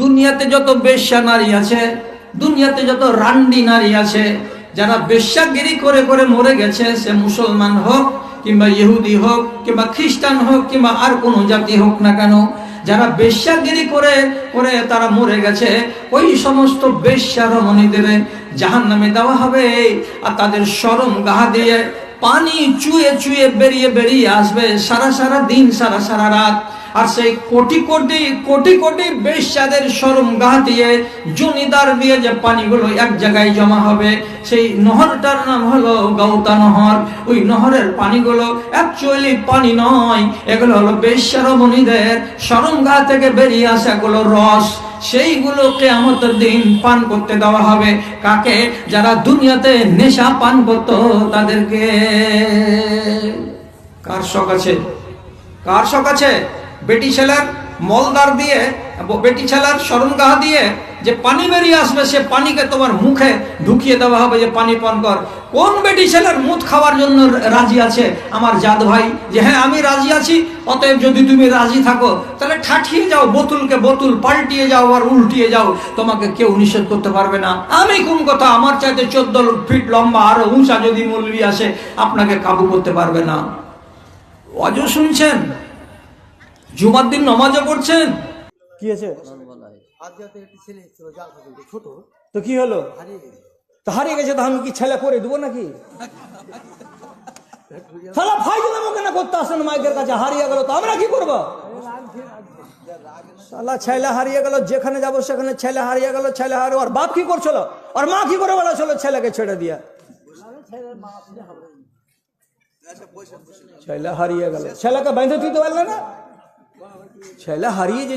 দুনিয়াতে যত বেশ্যা নারী আছে, দুনিয়াতে যত রান্ডি নারী আছে, যারা বেশ্যাগিরি করে করে মরে গেছে, সে মুসলমান হোক কিংবা ইহুদি হোক কিংবা খ্রিস্টান হোক কিংবা আর কোনো জাতি হোক না কেন, যারা বেশ্যাগিরি করে করে তারা মরে গেছে, ওই সমস্ত বেশ্যা রমণীদের জাহান নামে দেওয়া হবে আর তাদের সরম গাহা দিয়ে পানি চুয়ে চুয়ে বেরিয়ে বেরিয়ে আসবে সারা সারা দিন, সারা সারা রাত। আর সেই কোটি কোটি কোটি কোটি বেশ্যাদের সরম গা দিয়ে জুনিদার দিয়ে যে পানিগুলো এক জায়গায় জমা হবে, সেই নহরটার নাম হলো গৌতা নহর। ওই নহরের পানিগুলো অ্যাকচুয়ালি পানি নয়, এগুলো হলো বেশ্যারমণীদের সরম গা থেকে বেরিয়ে আসে এগুলো রস। সেইগুলো কেয়ামতের দিন পান করতে দেওয়া হবে। কাকে? যারা দুনিয়াতে নেশা পান করতো তাদেরকে। কার শখ আছে? কার শখ আছে? বেটি ছেলের মলদার দিয়ে বেটি ছেলের শরণগাহ দিয়ে যে পানি বেরিয়ে আসবে, সে পানিকে তোমার মুখে ঢুকিয়ে দেওয়া হবে যে পানি পান কর। কোন বেটি ছেলের মুখ খাওয়ার জন্য রাজি আছে আমার জাদ ভাই? যে হ্যাঁ আমি রাজি আছি, অতএব যদি তুমি রাজি থাকো, তাহলে ঠাঠিয়ে যাও, বোতলকে বোতল পাল্টিয়ে যাও আর উল্টিয়ে যাও। তোমাকে কেউ নিষেধ করতে পারবে না। আমি কোন কথা? আমার চাইতে চোদ্দ ফিট লম্বা, আরও উঁচা যদি মৌলবি আসে, আপনাকে কাবু করতে পারবে না। অজ শুনছেন? জুমার দিন নমাজও পড়ছেন? কি হয়েছে? তো কি হলো? তো হারিয়ে গেছে, তো আমি কি ছেলে করে দেবো নাকি? ভাই হারিয়ে আমরা করব? ছেলে হারিয়ে যেখানে যাব সেখানে ছেলে হারিয়ে গেল, ছেলে হারিয়ে ওর বাপ কি করছিল? ওর মা কি করে বলা ছিল ছেলেকে ছেড়ে দিয়া? ছেলে হারিয়ে গেল। ছেলেকে বেঁধে দিতে পারলে না? ছেলে হারিয়ে যে